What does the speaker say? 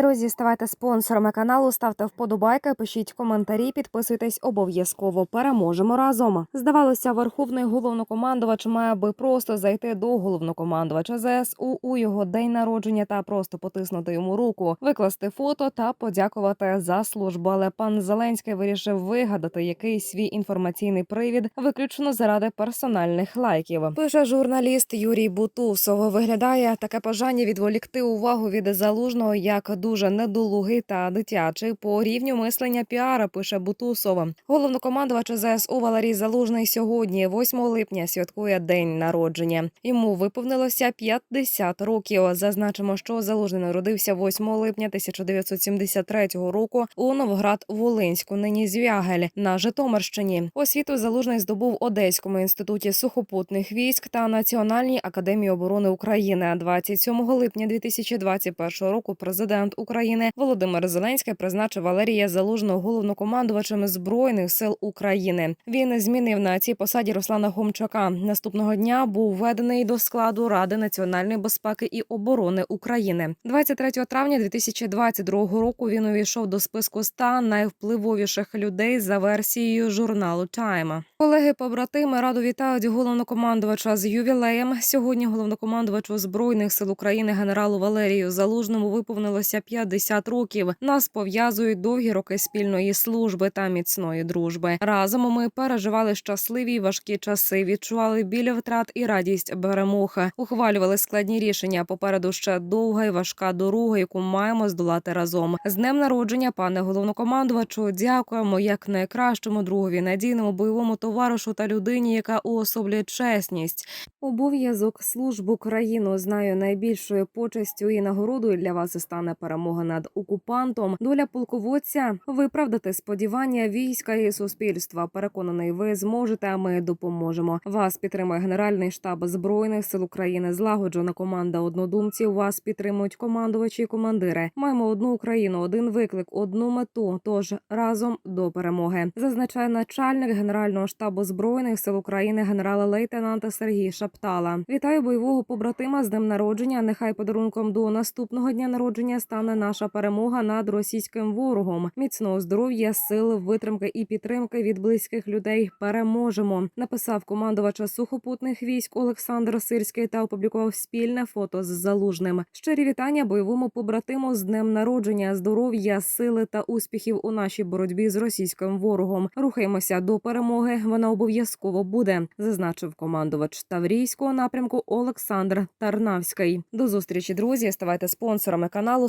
Друзі, ставайте спонсорами каналу, ставте вподобайки, пишіть коментарі, підписуйтесь обов'язково. Переможемо разом. Здавалося, верховний головнокомандувач має би просто зайти до головнокомандувача ЗСУ у його день народження та просто потиснути йому руку, викласти фото та подякувати за службу. Але пан Зеленський вирішив вигадати якийсь свій інформаційний привід, виключно заради персональних лайків. Пише журналіст Юрій Бутусов. Виглядає таке бажання відволікти увагу від залужного як дуже недолугий та дитячий по рівню мислення піара. Пише Бутусов. Головнокомандувач ЗСУ Валерій Залужний сьогодні, 8 липня, святкує день народження. Йому виповнилося 50 років. Зазначимо, що Залужний народився 8 липня 1973 року у Новоград-Волинську, нині Звягель на Житомирщині. Освіту Залужний здобув Одеському інституті сухопутних військ та Національній академії оборони України. 27 липня 2021 року президент України Володимир Зеленський призначив Валерія Залужного головнокомандувачем збройних сил України. Він змінив на цій посаді Руслана Хомчака. Наступного дня був введений до складу Ради національної безпеки і оборони України. 23 травня 2022 року він увійшов до списку 100 найвпливовіших людей за версією журналу Time. Колеги побратими радо вітають головнокомандувача з ювілеєм. Сьогодні головнокомандувачу збройних сил України генералу Валерію Залужному виповнилося 50 років. Нас пов'язують довгі роки спільної служби та міцної дружби. Разом ми переживали щасливі й важкі часи, відчували біль втрат і радість перемог. Ухвалювали складні рішення. Попереду ще довга і важка дорога, яку маємо здолати разом. З днем народження, пане головнокомандувачу, дякуємо як найкращому другові, надійному бойовому товаришу та людині, яка уособлює чесність. Обов'язок служб Україну знаю найбільшою почестю і нагородою для вас стане перемога над окупантом. Доля полководця виправдати сподівання війська і суспільства. Переконаний, ви зможете. а Ми допоможемо. Вас підтримує Генеральний штаб збройних сил України. Злагоджена команда однодумців. Вас підтримують командувачі і командири. Маємо одну Україну, один виклик, одну мету. Тож разом до перемоги. Зазначає начальник Генерального штабу збройних сил України генерала-лейтенанта Сергій Шаптала. Вітаю бойового побратима з днем народження. Нехай подарунком до наступного дня народження стане наша перемога над російським ворогом. Міцного здоров'я, сил, витримки і підтримки від близьких людей. Переможемо. Написав командувача сухопутних військ Олександр Сирський та опублікував спільне фото з залужним. Щирі вітання бойовому побратиму з днем народження, здоров'я, сили та успіхів у нашій боротьбі з російським ворогом. Рухаємося до перемоги. Вона обов'язково буде, зазначив командувач Таврійського напрямку Олександр Тарнавський. До зустрічі, друзі. Ставайте спонсорами каналу,